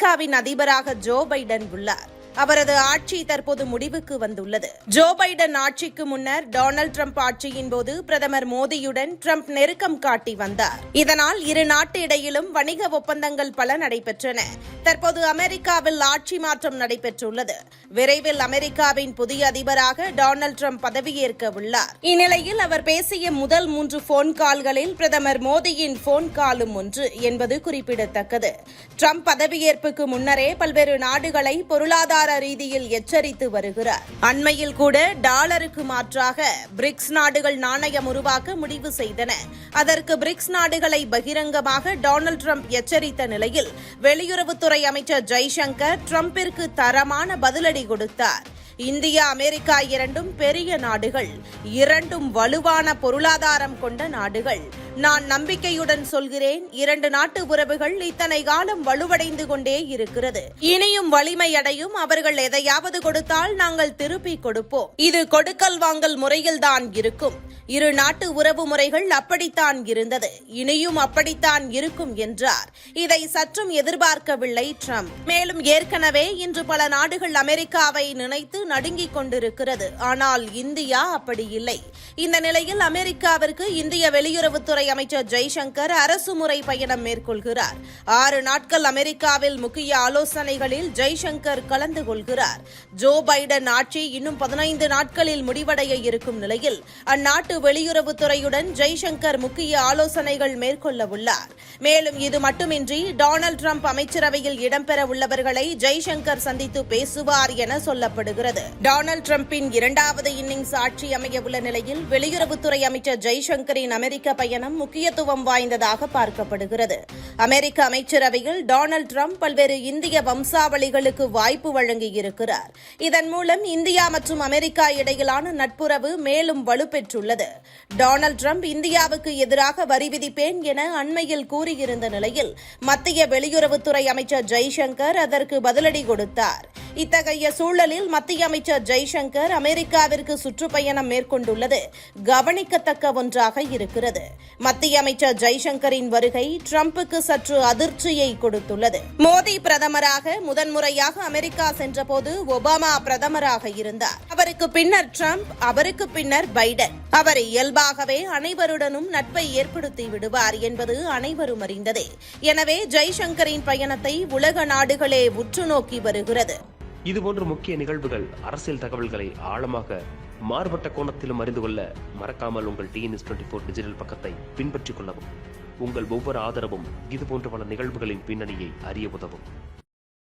அமெரிக்காவின் அதிபராக Joe Biden உள்ளார். அவரது ஆட்சி தற்போது முடிவுக்கு வந்துள்ளது. ஜோ பைடன் ஆட்சிக்கு முன்னர் டொனால்டு ட்ரம்ப் ஆட்சியின் போது பிரதமர் மோடியுடன் ட்ரம்ப் நெருக்கம் காட்டி வந்தார். இதனால் இரு நாட்டு இடையிலும் வணிக ஒப்பந்தங்கள் பல நடைபெற்றன. தற்போது அமெரிக்காவில் ஆட்சி மாற்றம் நடைபெற்றுள்ளது. விரைவில் அமெரிக்காவின் புதிய அதிபராக டொனால்டு ட்ரம்ப் பதவியேற்க உள்ளார். இந்நிலையில் அவர் பேசிய முதல் மூன்று போன் கால்களில் பிரதமர் மோடியின் போன் காலும் ஒன்று என்பது குறிப்பிடத்தக்கது. ட்ரம்ப் பதவியேற்புக்கு முன்னரே பல்வேறு நாடுகளை பொருளாதார ரீதியில் எச்சரித்து வருகிறார். அண்மையில் கூட டாலருக்கு மாற்றாக பிரிக்ஸ் நாடுகள் நாணயம் உருவாக்க முடிவு செய்தன. அதற்கு பிரிக்ஸ் நாடுகளை பகிரங்கமாக டொனால்டு ட்ரம்ப் எச்சரித்த நிலையில் வெளியுறவுத்துறை அமைச்சர் ஜெய்சங்கர் ட்ரம்பிற்கு தரமான பதிலடி கொடுத்தார். இந்தியா அமெரிக்கா இரண்டும் பெரிய நாடுகள். இரண்டும் வலுவான பொருளாதாரம் கொண்ட நாடுகள். நான் நம்பிக்கையுடன் சொல்கிறேன் இரண்டு நாட்டு உறவுகள் இத்தனை காலம் வலுவடைந்து கொண்டே இருக்கிறது. இனியும் வலிமையடையும் அவர்கள் எதையாவது கொடுத்தால் நாங்கள் திருப்பி கொடுப்போம். இது கொடுக்கல் வாங்கல் முறையில்தான் இருக்கும். இரு நாட்டு உறவு முறைகள் அப்படித்தான் இருந்தது. இனியும் அப்படித்தான் இருக்கும் என்றார். இதை சற்றும் எதிர்பார்க்கவில்லை ட்ரம்ப். மேலும் ஏற்கனவே இன்று பல நாடுகள் அமெரிக்காவை நினைத்து நடுங்கிக் கொண்டிருக்கிறது. ஆனால் இந்தியா அப்படி இல்லை. இந்த நிலையில் அமெரிக்காவிற்கு இந்திய வெளியுறவுத்துறை அமைச்சர் ஜெய்சங்கர் அரசுமுறை பயணம் மேற்கொள்கிறார். ஆறு நாட்கள் அமெரிக்காவில் முக்கிய ஆலோசனைகளில் ஜெய்சங்கர் கலந்து கொள்கிறார். ஜோ பைடன் ஆட்சி இன்னும் பதினைந்து நாட்களில் முடிவடைய இருக்கும் நிலையில் அந்நாட்டு வெளியுறவுத்துறையுடன் ஜெய்சங்கர் முக்கிய ஆலோசனைகள் மேற்கொள்ள உள்ளார். மேலும் இது மட்டுமின்றி டொனால்டு டிரம்ப் அமைச்சரவையில் இடம்பெற உள்ளவர்களை ஜெய்சங்கர் சந்தித்து பேசுவார் என சொல்லப்படுகிறது. டொனால்டு டிரம்பின் இரண்டாவது இன்னிங்ஸ் ஆட்சி அமைய உள்ள நிலையில் வெளியுறவுத்துறை அமைச்சர் ஜெய்சங்கரின் அமெரிக்க பயணம் முக்கியத்துவம் வாய்ந்ததாக பார்க்கப்படுகிறது. அமெரிக்க அமைச்சரவையில் டொனால்டு டிரம்ப் பல்வேறு இந்திய வம்சாவளிகளுக்கு வாய்ப்பு வழங்கியிருக்கிறார். இதன் மூலம் இந்தியா மற்றும் அமெரிக்கா இடையிலான நட்புறவு மேலும் வலுப்பெற்றுள்ளது. டொனால்டு டிரம்ப் இந்தியாவுக்கு எதிராக வரி விதிப்பேன் என அண்மையில் கூறி கூறியிருந்த நிலையில் மத்திய வெளியுறவுத்துறை அமைச்சர் ஜெய்சங்கர் அதற்கு பதிலடி கொடுத்தார். இத்தகைய சூழலில் மத்திய அமைச்சர் ஜெய்சங்கர் அமெரிக்காவிற்கு சுற்றுப்பயணம் மேற்கொண்டுள்ளது. கவனிக்கத்தக்க ஒன்றாக இருக்கிறது. மத்திய அமைச்சர் ஜெய்சங்கரின் வருகை டிரம்புக்கு சற்று அதிர்ச்சியை கொடுத்துள்ளது. மோடி பிரதமராக முதன்முறையாக அமெரிக்கா சென்றபோது ஒபாமா பிரதமராக இருந்தார். அவருக்கு பின்னர் டிரம்ப் அவருக்கு பின்னர் பைடன். அவர் இயல்பாகவே அனைவருடனும் நட்பை ஏற்படுத்தி விடுவார் என்பது அனைவரும் அறிந்ததே. எனவே ஜெய்சங்கரின் பயணத்தை உலக நாடுகளே உற்று நோக்கி வருகிறது. இதுபோன்ற முக்கிய நிகழ்வுகள் அரசியல் தகவல்களை ஆழமாக மாறுபட்ட கோணத்திலும் அறிந்து கொள்ள மறக்காமல் உங்கள் டிஎன்எஸ் டுவெண்ட்டி ஃபோர் டிஜிட்டல் பக்கத்தை பின்பற்றிக் கொள்ளவும். உங்கள் ஒவ்வொரு ஆதரவும் இதுபோன்ற பல நிகழ்வுகளின் பின்னணியை அறிய உதவும்.